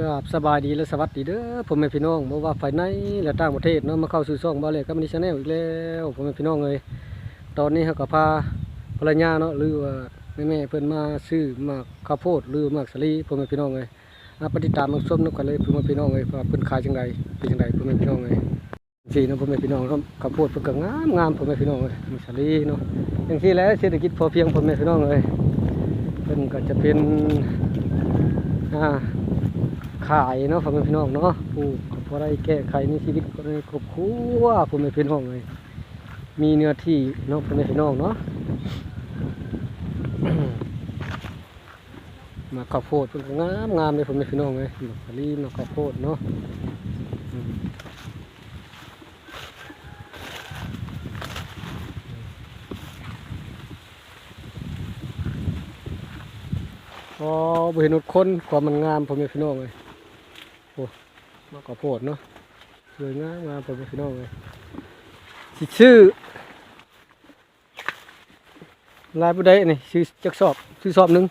กับสบายดีและสวัสดีเด้อผมแม่พี่น้องบ่ว่าฝ่ายในและต่างประเทศเนาะมาเข้าสู่ช่องบาเล็กกับมิชแนลอีกแล้วผมแม่พี่น้องเอ้ยตอนนี้เฮาก็พาภรรยาเนาะหรือว่าแม่ๆเพิ่นมาซื้อมากข้าวโพดหรือมากสลีผมแม่พี่น้องเอ้ยมาปฏิตามมาชมนำกันเลยผมแม่พี่น้องเอ้ยว่าเพิ่นขายจังไดเป็นจังไดผมแม่พี่น้องเอ้ยสิเนาะผมแม่พี่น้องเนาะข้าวโพดเพิ่นก็งามงามผมแม่พี่น้องเอ้ยมากสลีเนาะจังซี่แหละเศรษฐกิจพอเพียงผมแม่พี่น้องเอ้ยเพิ่นก็จะเป็น ขายเนาะพ่อแม่พี่น้องเนาะปลูกพอได้แก้ไขในชีวิตในครอบครัวพ่อแม่พี่น้องเลยมีเนื้อที่เนาะพ่อแม่พี่น้องเนาะมาข้าวโพดเพิ่นก็งามงามเลยพ่อแม่พี่น้องเลยดอกมะลิมาข้าวโพดเนาะ พอบ่เห็นอดคนความมันงามพ่อแม่พี่น้องเลยมากกว่าโพดเนาะสวยงามงามผมพี่น้องเลยสิชื่อลายบุได้นี่ชื่อจักสอบชื่อสอบหนึ่ง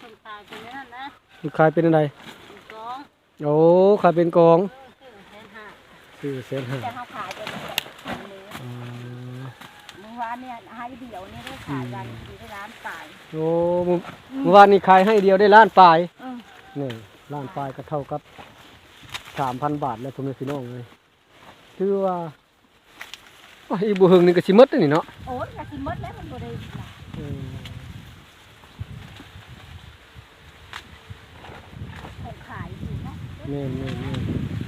คนตายเป็นนั่นนะคือขายเป็นอะไรอีกสองโอ้ขายเป็นกองเออซื้อแสนห้าชื่อเซนห้าแต่เขาขายเป็นแบบนี้อ่า เมื่อวานเนี่ยให้เดี่ยวนี่ได้ขายกันอยู่ที่ร้านตายโอ้เมื่อเมื่อวานนี้ขายให้เดียวได้ล้านปลายเออนี่ล้านปลายก็เท่ากับสามพันบาทแล้วผมพี่น้องเลยคือว่าโอ้ยอีบุหึงนี่ก็สิหมดแล้วนี่เนาะโอ้ยอยากกินหมดแล้วมันบ่ได้หลายอืมของขายอยู่เนาะ แม่นแม่นแม่น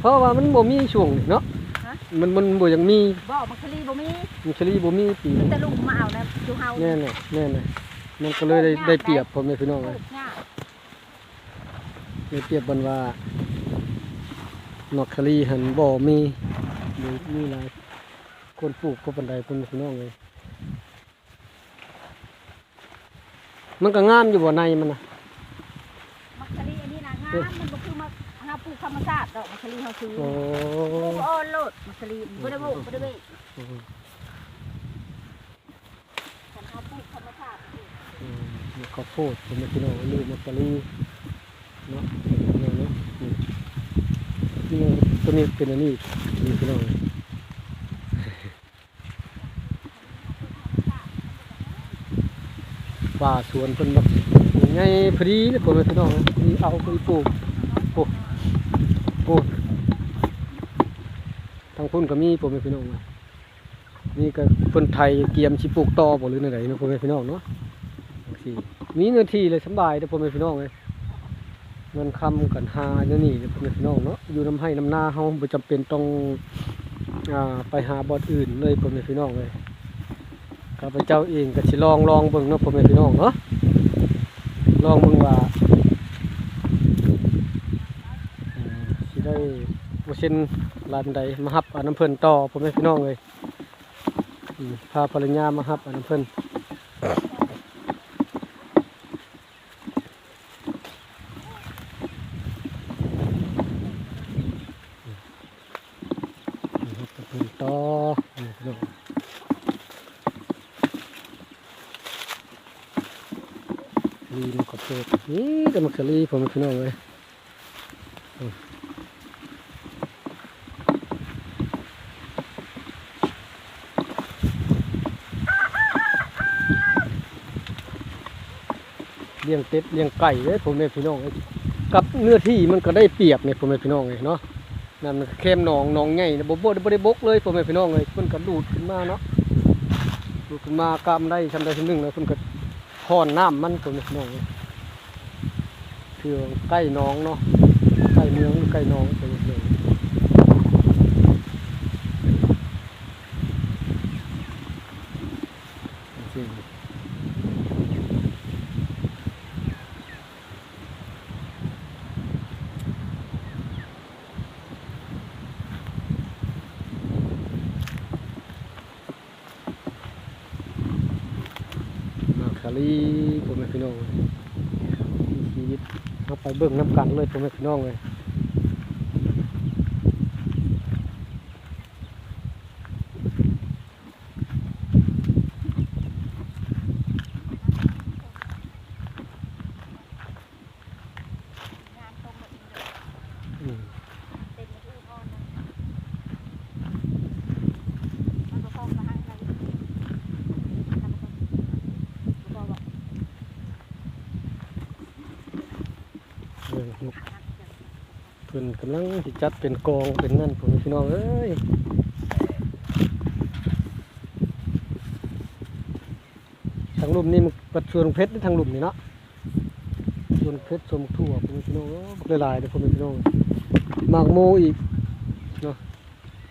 เพราะว่ามันบ่มีช่วงนี่เนาะฮะ มันมันบ่ยังมีบ่มักคลีบ่มีมันชลีบ่มีปีมีนี้แต่ลุงมาเอานะอยู่เฮาแน่น่ะแน่น่ะมันก็เลยได้ได้เปรียบพ่อแม่พี่น้องปเลลูยกง่ายได้เปรียบบันว่านอกคลีหันบ่มีมีมีหลายคนปลูกก็ปานใดพ่อแม่พี่น้องเลยมันก็งามอยู่บ่ในมันน่ะมักคลีอันนี้นะงามมันบ่คือมักเฮาป ลูกธรรมชาติดอกมักคลีเฮาซื้อโอ้ปลูกโอ้โลดมักคลีบ่ได้ปลูกบ่ได้เว้ยคันเฮาปลูกธรรมชาติอืมมีข้าวโพดพ่อแม่พี่น้องลืมมักคลีเนาะเนาะเนาะนี่นี่ตัวนี้เป็นอันนี้นี่พี่น้องป่าสวนเพิ่นแบบไงพอดีเลยคนพี่น้องนี่เอาไปปลูกโอ้โอ้ทางพุ่นก็มีผมพี่น้องนี่ก็เพิ่นไทยเกียมชิปลูกตอบ่หรือไหนนะผมพี่น้องเนาะจังซี่มีเนื้อที่เลยสำบายเด้อผมพี่น้องเลยเงินคำกันหาเดี๋ยนี้เด้อผมพี่น้องเนาะอยู่น้ำให้น้ำหน้าเฮาบ่จำเป็นต้องอไปหาบอนอื่นเลยผมพี่น้องเลยข้าพเจ้าเองก็สิลองลองเบิ่งเนาะพ่อแม่พี่น้องเนาะลองเบิ่งว่าอืมสิได้ บ่เช่นลายบันไดมาฮับอาน้ำเพิ่นต่อพ่อแม่พี่น้องเลยพาภรรยามาฮับอาน้ำเพิ่นอืมฮับเอาเพิ่นต่ออืมพี่น้องลีมะขอนี่แต่มักสลีผมพี่น้องเลย เลี้ยงเป็ดเลี้ยงไก่เลยผมเป็นพี่น้องกับเนื้อที่มันก็ได้เปรียบเนี่ยผมเป็นพี่น้องเลยเนาะนั่นมันเข้มหนองหนองใหญ่นะบ่บ่ได้บกเลยผมเป็นพี่น้องเลยเพิ่นก็ดูดขึ้นมาเนาะดูดขึ้นมากำได้ชำได้ชำหนึ่งแล้วเพิ่นก็พอนน้ำมันตัวนี้น้องคือใกล้น้องเนาะใกล้เมืองใกล้น้องตัวนี้เลยจริงมาลีผมเป็นพี่น้องชีวิตเราไปเบิ่งน้ำกันเลยผมเป็นพี่น้องเลย เพิ่อนกำลังสิจัดเป็นกองเป็นนั่นผมพี่น้องเอ้ยทางลุ่มนี่มันปัดส่วนเพชรนี่ทางลุ่มนี่เนาะส่วนเพชรสมทั่วผมพี่น้องเอ้ยหลายๆเด้อผมพี่น้องหมากโมอีกเนาะ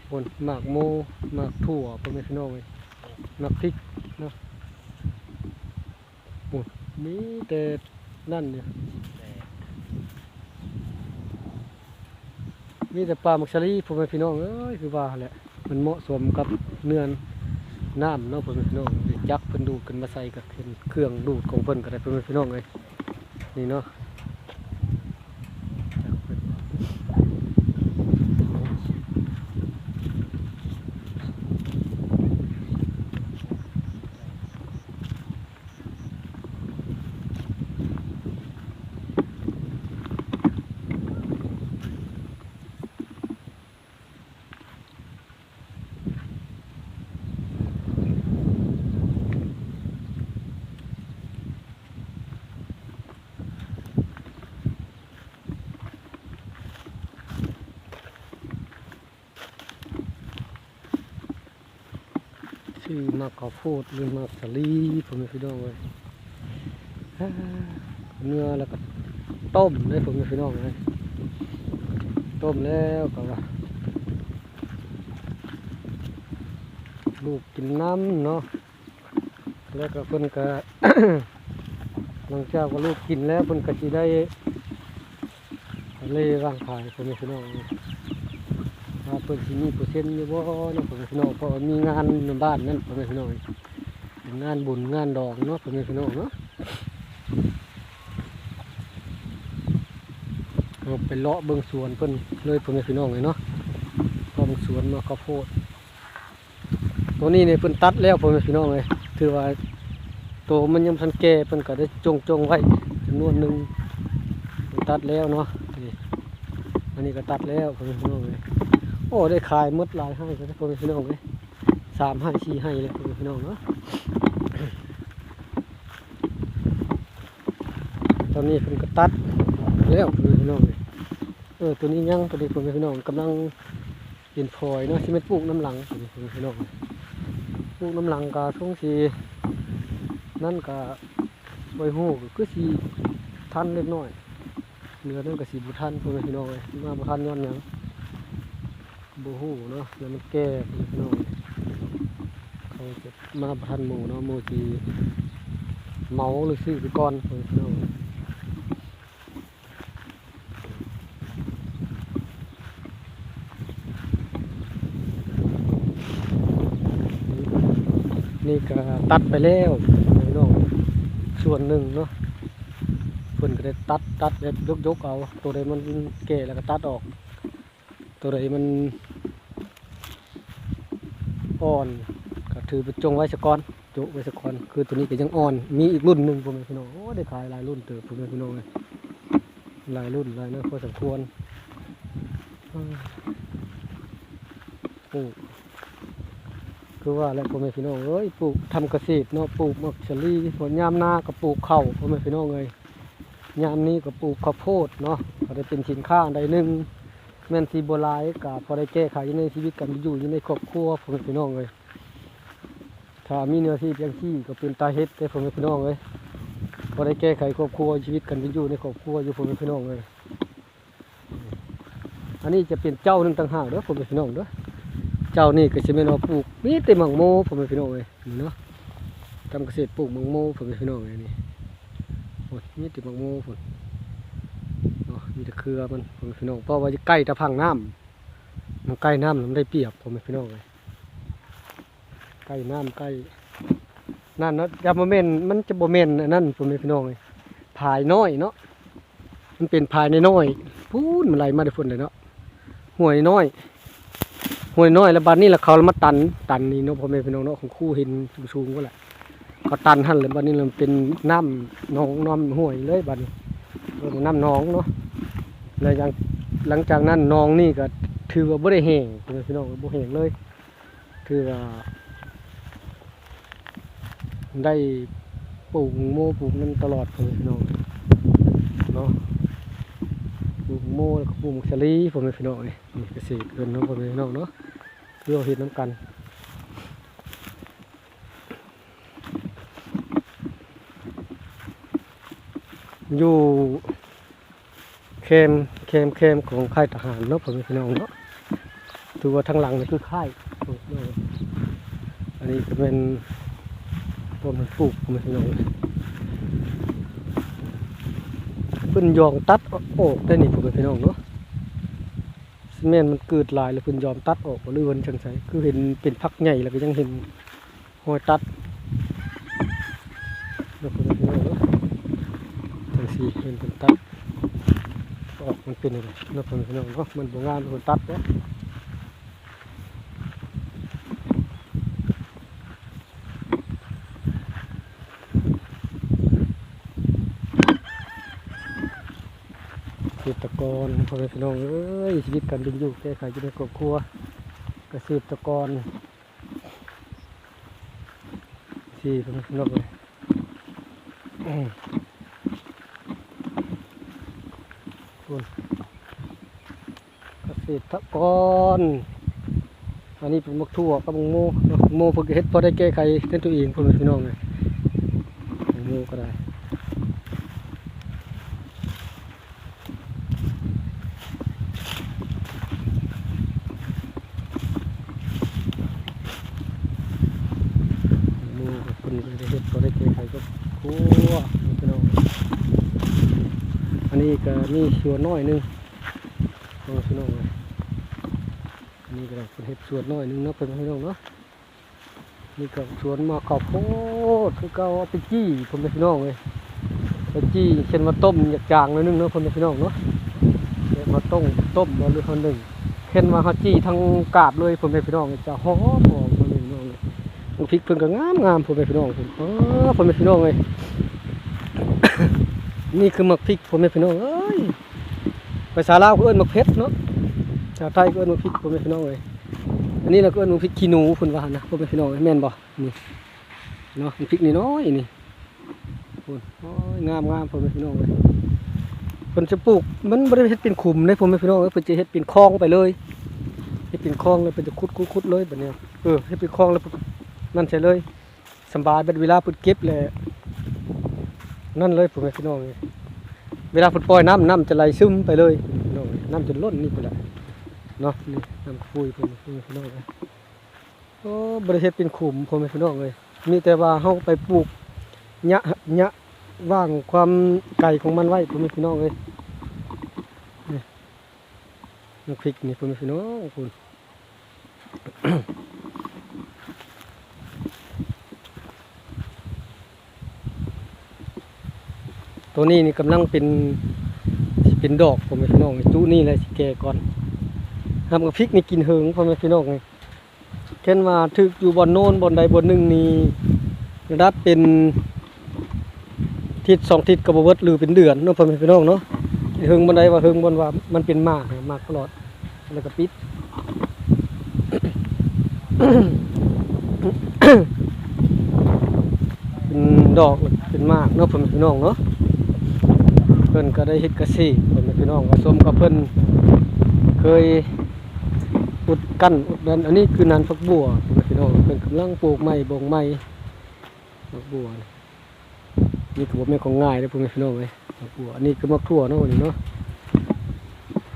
บนหมากโมหมากถั่วผมพี่น้องเลยหมากพริกเนาะโอ้ยมีแต่นั่นเนี่ย มีแต่ปลาหมักชะลีพ่อแม่พี่น้องเอ้ยคือว่าแหละมันเหมาะสมกับเนื้อน้ำเนาะพ่อแม่พี่น้องจักเพิ่นดูดขึ้นมาใส่กับเครื่องดูดของเพิ่นก็ได้พ่อแม่พี่น้องเลยนี่เนาะ ชื่อมากข้าวโพดหรือมากสลีพ่อแม่พี่น้องเลยเนื้อแล้วก็ต้มเลยพ่อแม่พี่น้องเลยต้มแล้วก็ว่าลูกกินน้ำเนาะแล้วก็เพิ่นก็หลังจากว่าลูกกินแล้วเพิ่นก็สิได้เลยร่างกายพ่อแม่พี่น้องเลย เพิ่นสิมีเปอร์เซ็นต์อยู่บ่เนาะพ่อแม่พี่น้องเพราะว่ามีงานในบ้านนั่นพ่อแม่พี่น้องเป็นงานบุญงานดอกเนาะพ่อแม่พี่น้องเนาะเราไปเลาะเบิ่งสวนเพิ่นเลยพ่อแม่พี่น้องเลยเนาะเลาะเบิ่งสวนเนาะข้าวโพดตัวนี้เนี่ยเพิ่นตัดแล้วพ่อแม่พี่น้องเลยถือว่าตัวมันยังทันแก่เพิ่นก็ได้จงจงไว้จำนวนหนึงเพิ่นตัดแล้วเนาะ อันนี้ก็ตัดแล้วพ่อแม่พี่น้องเลยโอ้ได้ขายมดลายให้เลยพ่อแม่พี่น้องเลยสามให้สี่ให้เลยพ่อแม่พี่น้องเนาะตอนนี้เพิ่นก็ตัดแล้วพ่อแม่พี่น้องเลยเออตัวนี้ยังตัวนี้พ่อแม่พี่น้องกำลังเป็นพลอยเนาะที่มันปลูกน้ำหลังพ่อแม่พี่น้องเลยปลูกน้ำหลังกาช่วงสีนั่นกาใบหูก็คือสีทันเล็กน้อย เหลือนั่นก็สีบุทันพ่อแม่พี่น้องเลยมาบุทันย้อนยังบูฮูเนาะแล้วมันแก้พี่น้องเขาจะมาประทันหมูเนาะหมูจีเมาหรือซื้อไปก่อนพี่น้องนี่ก็ตัดไปแล้วพี่น้องส่วนหนึ่งเนาะ เพิ่นก็ได้ตัดตัดแบบยกๆเอา ตัวใดมันแก่แล้วก็ตัดออก ตัวใดมันอ่อนก็ถือไปจงไว้สะก่อนจุไว้สะก่อน คือตัวนี้ก็ยังอ่อน มีอีกรุ่นหนึ่งพ่อแม่พี่น้องโอ้ได้ขายหลายรุ่นเติบพ่อแม่พี่น้องเลยหลายรุ่นหลายเนะพอสมควรอืมปลูกคือว่าแล้วพ่อแม่พี่น้องเอ้ยปลูกทำเกษตรเนาะปลูกมักชะลีผลยามนาก็ปลูกเข้าพ่อแม่พี่น้องเลย ยามนี้ก็ปลูกข้าวโพดเนาะก็ได้เป็นสินค้าใดหนึ่งแม่นสีโบราณกับพอได้แก้ไขในชีวิตกันอยู่อยู่ในครอบครัวผมเป็นพี่น้องเลยถ้ามีเนื้อที่เพียงที่ก็เป็นตาเฮ็ดแต่ผมเป็นพี่น้องเลยพอได้แก้ไขครอบครัวชีวิตกันอยู่ในครอบครัวอยู่ผมเป็นพี่น้องเลยอันนี้จะเป็นเจ้าหนึ่งต่างหากเด้อผมเป็นพี่น้องเด้อเจ้านี่ก็จะเป็นว่าปลูกมีแต่หมังโมผมเป็นพี่น้องเลยเนาะทำเกษตรปลูกหมังโมผมเป็นพี่น้องเลยนี่ มีแต่หมังโมผมเนาะมีแต่เครือมันผมพี่น้องเพราะว่าจะใกล้ตะพังน้ำมันใกล้น้ำมันได้เปรียบผมพี่น้องเลยใกล้น้ำใกล้นั่นเนาะยาโมเมนมันจะโมเมนนั่นผมพี่น้องเลยผายน้อยเนาะมันเป็นผายในน้อยพูนมันไหลมาได้ฝนเลยเนาะห่วยน้อยห่วยน้อยแล้วบัดนี้ละเขามาตันตันนี่เนาะพ่อแม่พี่น้องเนาะของคู่เห็นสูงๆก็แหละ เขาตันหันเลยบัดนี้มันเป็นน้ำหนองน้ำห่วยเลยบัดนี้ลงน้ำหนองเนาะเลยหลังหลังจากนั้นหนองนี่ก็ถือว่าบ่ได้แห้งพี่น้องบ่แห้งเลยถือว่าได้ปลูกโมปลูกนั่นตลอดเลยพี่น้องเนาะโมแล้วก็ปลูกมักสลีผมเป็นพี่น้องนี่นี่เกษตรเกินเนาะผมเป็นพี่น้องเนาะคือเอเฮ็ดน้ำกัน อยู่เคมเคมเคมของค่ายทหารเนาะผมเป็นพี่น้องเนาะถือว่าทางหลังนี่คือค่ายอันนี้ก็เป็นผมเป็นปลูกผมพี่น้องเพิ่นยองตัดออกได้นี่ผมเป็นพี่น้องเนาะซีเมนต์มันเกิดลายแล้วเพิ่นยอมตัดออกหรือวันจังไสคือเห็นเป็นพักใหญ่แล้วก็ยังเห็นหอยตัดแล้วผมเป็นพี่น้องเนาะ จังสี เป็นคนตัดออกมันเป็นอะไรนับเป็นพี่น้องเนาะมันบ่งามเป็นคนตัดเนาะเกษตรกรพ่อแม่พี่น้องเอ้ยชีวิตการเป็นอยู่แก้ไขอยู่ในครอบครัวเกษตรกรสี่พ่อแม่พี่น้องเลย อืมเกษตรกรอันนี้เป็นมักทั่วกับมังโมเนาะโมเพิ่งเฮ็ดพอได้แก้ไขเส้นตัวเองพ่อแม่พี่น้องเลยมังโมก็ได้โมกับคนก็ได้เฮ็ดพอได้แก้ไขกับครัวพี่น้อง นนี้ก็มีส่วนน้อยนึงเอาพี่น้องเลยอันนี้ก็เป็นเห็ดส่วนน้อยนึงนะเป็นพี่น้องเนาะนี่ก็สวนมาข้าวโพดคือเก่าเอาไปจี้ผมเป็นพี่น้องเลยไปจี้เช่นมาต้มอยากจางนิดนึงเนาะผมเป็นพี่น้องเนาะเดี๋ยวมาต้มต้มมาหรือคนหนึ่งเช่นมาเขาจี้ทั้งกาบเลยผมเป็นพี่น้องจะหอมหอมผมเป็นพี่น้องเลยพริกเพิ่นก็งามงามผมเป็นพี่น้องผมอ๋อผมเป็นพี่น้องเลย นี่คือหมักพริกผมเป็นพี่น้องเอ้ยภาษาลาวก็เอิ้นหมักเพชรเนาะชาวไทยก็เอิ้นหมักพริกผมเป็นพี่น้องเลยอันนี้เราก็เอิ้นหมักพริกขี้หนูคุณว่านะผมเป็นพี่น้องแม่นบ่นี่เนาะพริกนี่น้อยนี่คุณโอ้ยงามงามผมเป็นพี่น้องเลยเพิ่นจะปลูกมันบ่ได้เฮ็ดเป็นขุมเลยผมเป็นพี่น้องเอ้ยเพิ่นจะเฮ็ดเป็นคลองไปเลยเฮ็ดเป็นคลองเลยเพิ่นจะขุดขุดขุดเลยแบบนี้เออเฮ็ดเป็นคลองแล้วนั่นใช่เลยสำบายเบัดเวลาเพิ่นเก็บแหละ นั่นเลยผมพี่น้องเลยเวลาฝนปล่อยน้ำน้ำจะไหลซึมไปเลยพี่น้องน้ำจะล้นนี่ไปละเนาะนี่น้ำฟุยผมพี่น้องเลยโอ้บริเวณเป็นขุมผมพี่น้องเลยมีแต่ว่าเขาไปปลูกยะยะว่างความไก่ของมันไว้ผมพี่น้องเลยนี่น้ำพริกนี่ผมพี่น้องคุณ ตัวนี้นี่กำลังเป็นเป็นดอกพ่อแม่พี่น้องตู้นี่เลยสิแก่ก่อนทำกับพริกนี่กินเหิงพ่อแม่พี่น้องไงเช่นว่าถึกอยู่บนโน้นบนใดบนหนึ่งนี่รับเป็นทิศสองทิศกับบเวิร์ดหรือเป็นเดือนเนาะพ่อแม่พี่น้องเนาะเหิงบนใดว่าเหิงบนว่ามันเป็นมากมากตลอดแล้วก็ปิดเป็นดอกเป็นมากเนาะพ่อแม่พี่น้องเนาะ พิ่นก็ได้เฮ็ดเกษตรเพิ่นเป็นพี่น้องผสมกับเพิ่นเคยอุดกั้นอุดนั้นอันนี้คือนานฟักบัวเพื่อนพี่น้องเพิ่นกำลังปลูกไม้บงไม้ฟักบัวนี่ถือว่าเป็นของง่ายเลยเพิ่นเป็นพี่น้องเว้ยฟักบัวอันนี้คือมะทั่วเนาะนี่เนาะ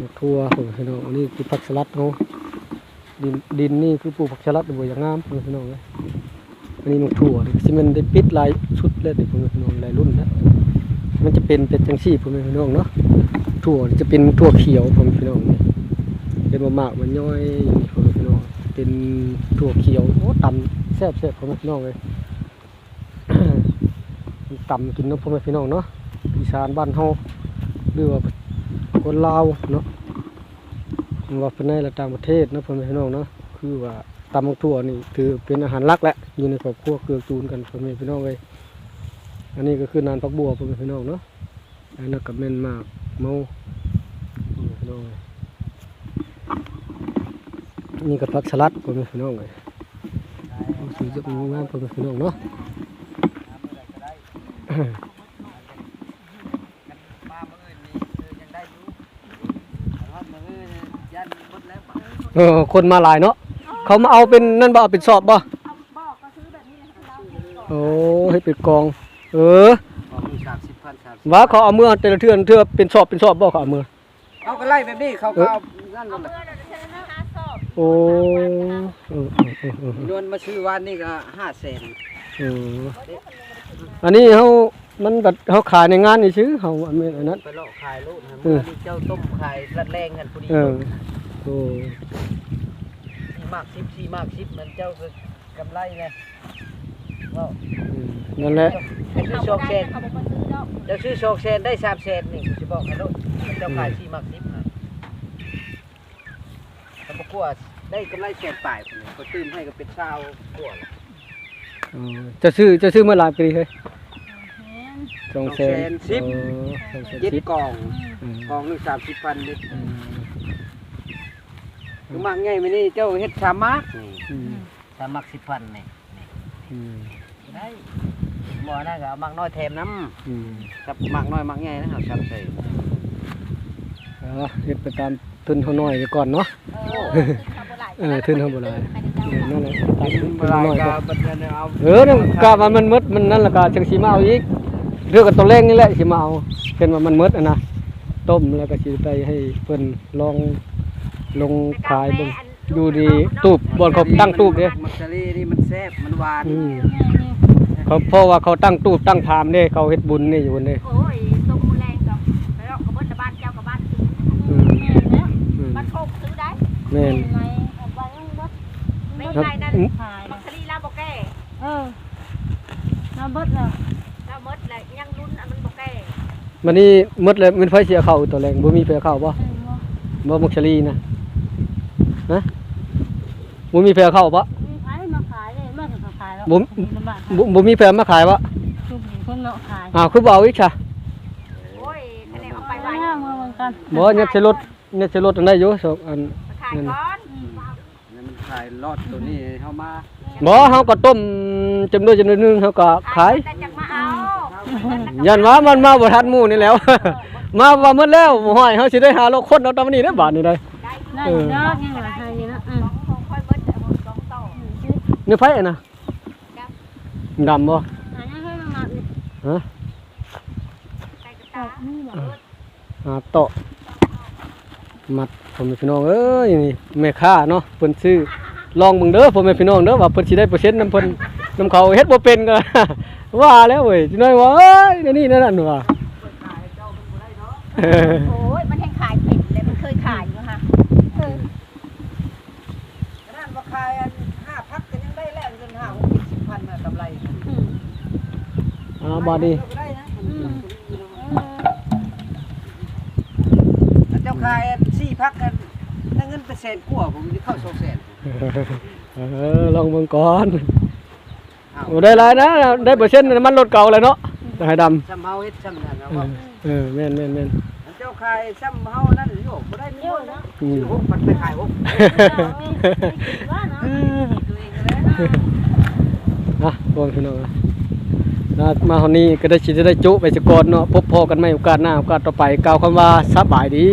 มะทั่วเพิ่นเป็นพี่น้องอันนี้คือผักสลัดเนาะดินดินนี่คือปลูกผักสลัดบัวอย่างงามเพิ่นเป็นพี่น้องเว้ยอันนี้มะทั่วนี่มันได้ปิดลายชุดเลยเพิ่นเป็นพี่น้องหลายรุ่นนะ มันจะเป็นเป็นจังซี่ผมพี่น้องเนาะถั่วจะเป็นถั่วเขียวผมพี่น้องนี่เป็นมะมากมันย่อยผมพี่น้องเป็นถั่วเขียวโอ้ตำแซ่บแซ่บผมพี่น้องเลยมันตำกินเนาะผมเป็นพี่น้องเนาะอีสานบ้านเฮาหรือว่าคนลาวเนาะหรือว่าเป็นในระต่างประเทศเนาะผมพี่น้องเนาะคือว่าตำบักถั่วนี่ถือเป็นอาหารหลักแหละอยู่ในครอบครัวเกือกูลกันผมเป็นพี่น้องเลย อันนี้ก็คือนานพักบัวพ่อแม่พี่น้องเนาะอันนั้นกับเม่นมากเมาพี่น้องนี่ก็พักสลัดพ่อแม่พี่น้องเลยเอาสีจะมีงามพ่อแม่พี่น้องเนาะเออคนมาหลายเนาะเขามาเอาเป็นนั่นบ่เอาเป็นสอบบ่เอาบอกก็ซื้อแบบนี้เลยให้เราเห็นกอน โอ้ให้เป็นกองเออออกสามสิบพันสามสิบว่าเขาเอามือแต่ละเทื่อเทื่อเป็นสอบเป็นสอบบ่เขาเอามือเขาก็ไล่แบบนี้เขาก็เอานั่นเอานั่นแหเมื่ละอเราจะเชิญนะหาสอบโอ้เออเออเออเออโดนมาซื้อวันนี่ก็ห้าแสนเอออันนี้เฮามันแบบเฮาขายในงานนี่ซื้อเฮาอันนี้อันนั้น ไปเลาะขายลูกนะเอเมื่ออนี้เจ้าต้มขายรัดแรงกันพอดีเออโอ้สี่มากสิบสี่มากสิบมันเจ้าก็กำไรไง ว่าอืมนั่นแหละให้ซื้อเอาสองได้แสนเขาบอกมาซื้อดอกเจ้าซื้อสองแสนได้สามแสนนี่จะบอกให้ลูกเจ้าขายสี่มากสิบนะถ้าบอกว่าได้กำไรแสนปลายคนนี้ก็ตื้มให้ก็เป็นเช้ากว่าละเออจะซื้อจะซื้อเมื่อหลายปีเฮ้ยเห็นสองแสนสิบเออสองแสนเจ็ดสิบกล่องอืมกล่องหนึงสามสิบพันนิดอืมถึงมากไงไม่นี่เจ้าเฮ็ดสามมักนี่อืมสามมักสิบพันนี่ อืมได้บ่น่าก็เอามักน้อยแถมน้อืมำกับมักน้อยมักใหญ่นะครับซ้ำใส่เอาเฮ็ดไปตามทุนเฮาน้อยไปก่อนเนาะเออขึ้นเขาบ่หลายเออขึ้นเขาบ่หลายเออนั่นแหละตามทุนเวเฮาลาน้อยก็ก่อนบัดนั้นเอาเออนั่นกะว่ามันหมดมันนั่นล่ะก็จังสิมาเอาอีกเรื่องกับตัวแรงนี่แหละสิมาเอาเป็นว่ามันหมดอะนะต้มแล้วก็สิไปให้เพิ่นลองลงขายเบิ่ง อยู่ดีตูบบ่อนเขาตั้งตูบเด้มักซะลีนี่มันแซ่บมันหวานอืมเขาเพราะว่าเขาตั้งตูบตั้งพามเด้เขาเฮ็ดบุญนี่อยู่เด้โอ้ยตรงมูแรงกับแล้วก็บ่บ้านเจ้ากับบ้านซื้ออืมอืมบ้านโคกซื้อได้แม่นไหมเอาไปยังบ่ไม่ใช่นั่นมักสลีลาบ่แก่เออน้ำเบิดแล้วแล้วมดแหละยังลุ้นอันมันบ่แก่มันนี่หมดเลยมันไฟเสียเข้าตัวแรงบ่มีไฟเข้าบ่เออบ่บ่มุกชลีนะ ฮะบ่มีไฟเข้าบ่มีขายมาขายเลยมาถึงขายแล้วบ่ลำบากบ่บ่มีไฟมาขายบ่ทุกคนเนาะขายอ้าวคือบ่เอาอีกซะโอ้ยคะแนนเอาไปไปไว้ไว้เมื่อวันกันบ่เนี่ยใช้รถเนี่ยใช้รถอันได้อยู่สองอันขายก่อนนี่มันขายรอดตัวนี้เฮามาบ่เฮาก็ต้มจำนวนจำนวนหนึงเฮาก็ขายแต่จังมาเอายันว่ามันมาบ่ทันหมู่นี่แหล้ว มาว่าหมดแล้วบ่ห้อยเฮาสิได้หาโลคนเอาตามนี้ได้อบาทนี่ได้ ได้ได้อยู่เนาะยังเหลือให้อยู่เนาะอืมของค่อยเบิดแต่หมดสองต่อเนื้อไผอะนะดำบ่หายังให้มาหมักนี่ฮะใส่กระตานี่บ่หาโตะมัดผมพี่น้องเอ้ยนี่แม่ค้าเนาะเพิ่นซื้อลองเบิ่งเด้อพ่อแม่พี่น้องเด้อว่าเพิ่นสิได้เปอร์เซ็นต์นํเพิ่นนํเขาเฮ็ดบ่เป็นก็ว่าแล้วเว้ยจิน้อยว่าเอ้ยนี่นี่นั่นนั่นว่าเออโอ้ยมันแห้งขายเผ็ดเลยมันเคยขายอยู่ฮะ ขนาดว่าขายอันห้าพักก็ยังได้แล้วเงินห้าหกเจ็ดสิบพันน่ะกำไร อืม อ่าบาดนี้ก็ได้นะอืมเอออันเจ้าขายอันสี่พักกันได้เงินเป็นแสนกว่าผมจะเข้าสองแสนเออลองเบิ่งก่อนอ้าวโอ้ได้หลายนะได้เปอร์เซ็นต์น้ำมันรถเก่าเลยเนาะแต่ให้ดำซ้ำเฮาเฮ็ดซ้ำนั่นนะเอว่าอเออแม่นแม่นแม่นอันเจ้าขายซ้ำเฮานั่นโยกบ่ได้มีเยคอะนนะเนาะอืมซื้อหกมันไปขายหกว่าเนาะตัวเองก็ได้นะนะพวกพี่น้องนะ นะมาคนนี้ก็ได้ชิได้จุไปสกอนเนาะพบพอกันไหม่โอกาสหน้าโอกาสต่อไปกล่าวคำว่าสบายดี